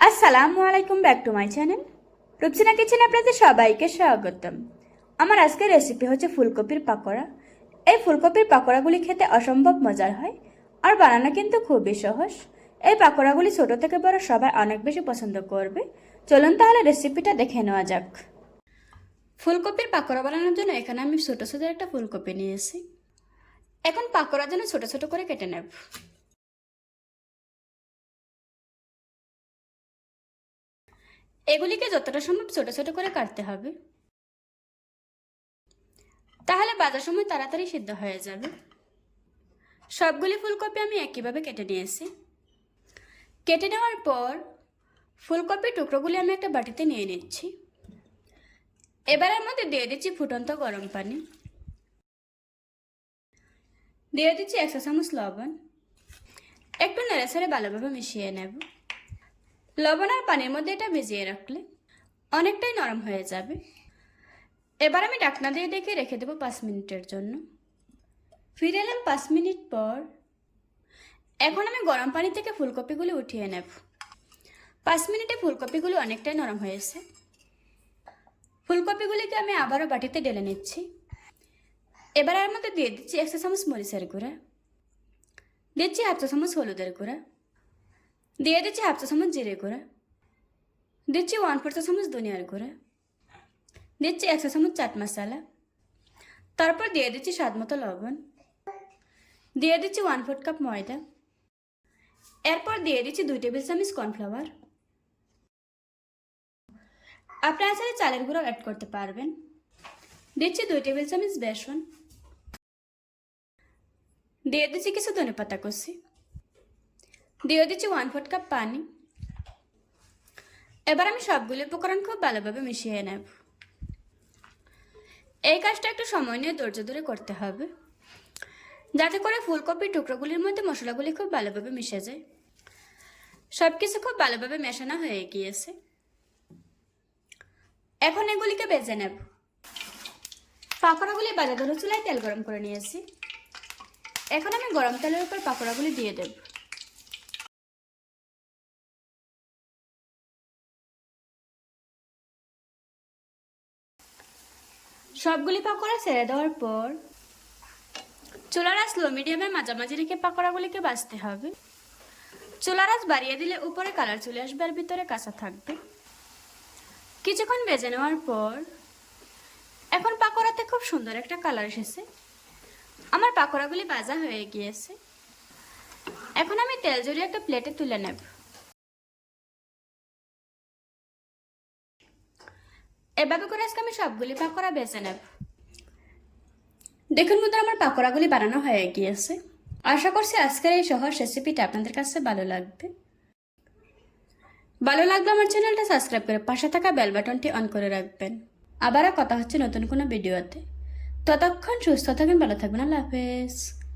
আসসালামু আলাইকুম, back to my channel. Rupsina কিচেনে আপনাদের সবাইকে স্বাগতম। আমার আজকের রেসিপি হচ্ছে ফুলকপির পাকোড়া। এই ফুলকপির পাকোড়াগুলি খেতে অসম্ভব মজার হয় আর বানানো কিন্তু খুবই সহজ। এই পাকোড়াগুলি ছোট থেকে বড় সবাই অনেক বেশি পছন্দ করবে। চলুন তাহলে রেসিপিটা দেখে নেওয়া যাক। ফুলকপির পাকোড়া বানানোর জন্য এখানে আমি ছোটো ছোটো একটা ফুলকপি নিয়েছি। এখন পাকোড়ার জন্য ছোটো ছোটো করে কেটে নেব। এগুলিকে যতটা সম্ভব ছোট ছোট করে কাটতে হবে। তাহলে বাজার সময় তাড়াতাড়ি সিদ্ধ হয়ে যাবে। সবগুলি ফুলকপি আমি একইভাবে কেটে নিয়েছি। কেটে নেওয়ার পর ফুলকপির টুকরোগুলি আমি একটা বাটিতে নিয়ে নিচ্ছি। এবার এর মধ্যে দিয়ে দিচ্ছি ফুটন্ত গরম পানি। দিয়ে দিচ্ছি একশো চামচ লবণ। একটু নেড়ে ছেড়ে ভালোভাবে মিশিয়ে নেব। লবণ আর পানির মধ্যে এটা ভিজিয়ে রাখলে অনেকটাই নরম হয়ে যাবে। এবার আমি ডাকনা দিয়ে ডেকে রেখে দেবো পাঁচ মিনিটের জন্য। ফিরে এলাম পাঁচ মিনিট পর। এখন আমি গরম পানি থেকে ফুলকপিগুলো উঠিয়ে নেব। পাঁচ মিনিটে ফুলকপিগুলো অনেকটাই নরম হয়েছে। ফুলকপিগুলিকে আমি আবারও বাটিতে ঢেলে নিচ্ছি। এবার এর মধ্যে দিয়ে দিচ্ছি একশো চামচ মরিচের গুঁড়া। দিচ্ছি হাফ চামচ হলুদের গুঁড়া। দিয়ে দিচ্ছি হাফ চা চামচ জিরে গুঁড়া দিচ্ছি ওয়ান ফোর চা চামচ ধনিয়ার গুঁড়া দিচ্ছি একশো চামচ চাট মশলা তারপর দিয়ে দিচ্ছি স্বাদ মতো লবণ দিয়ে দিচ্ছি ওয়ান ফোর্থ কাপ ময়দা এরপর দিয়ে দিচ্ছি দুই টেবিল চামচ কর্নফ্লাওয়ার আপনারা চাইলে চালের গুঁড়ো অ্যাড করতে পারবেন দিচ্ছি দুই টেবিল চামচ বেসন দিয়ে দিচ্ছি কিছু ধনে পাতা কষি দিয়ে দিচ্ছি ওয়ান ফোর্থ কাপ পানি। এবার আমি সবগুলো উপকরণ খুব ভালোভাবে মিশিয়ে নেব। এই কাজটা একটু সময় নিয়ে ধৈর্য ধরে করতে হবে। যাতে করে ফুলকপির টুকরোগুলির মধ্যে মশলাগুলি খুব ভালোভাবে মিশে যায়। সব কিছু খুব ভালোভাবে মেশানো হয়ে গিয়েছে। এখন এগুলিকে বেজে নেব। পাকোড়াগুলি বাজার ধরো চুলায় তেল গরম করে নিয়েছি। এখন আমি গরম তেলের উপর পাকোড়াগুলি দিয়ে দেব। সবগুলি পাকোড়া ছেড়ে দেওয়ার পর চুলার আঁচ লো মিডিয়ামের মাঝামাঝি রেখে পাকোড়াগুলিকে বাছতে হবে। চুলার আঁচ বাড়িয়ে দিলে উপরে কালার চলে আসবে আর ভিতরে কাঁচা থাকবে। কিছুক্ষণ বেজে নেওয়ার পর এখন পাকোড়াতে খুব সুন্দর একটা কালার এসেছে। আমার পাকোড়াগুলি ভাজা হয়ে গিয়েছে। এখন আমি তেল জড়িয়ে একটা প্লেটে তুলে নেব। এভাবে করে আজকে আমি সবগুলি পাকোড়া বেছে নেব। দেখুন মতো আমার পাকোড়াগুলি বানানো হয়ে গিয়েছে। আশা করছি আজকের এই সহজ রেসিপিটা আপনাদের কাছে ভালো লাগবে। ভালো লাগলে আমার চ্যানেলটা সাবস্ক্রাইব করে পাশে থাকা বেল বাটনটি অন করে রাখবেন। আবারও কথা হচ্ছে নতুন কোনো ভিডিওতে ততক্ষণ সুস্থ থাকবেন ভালো থাকবেন আল্লাহ হাফেজ।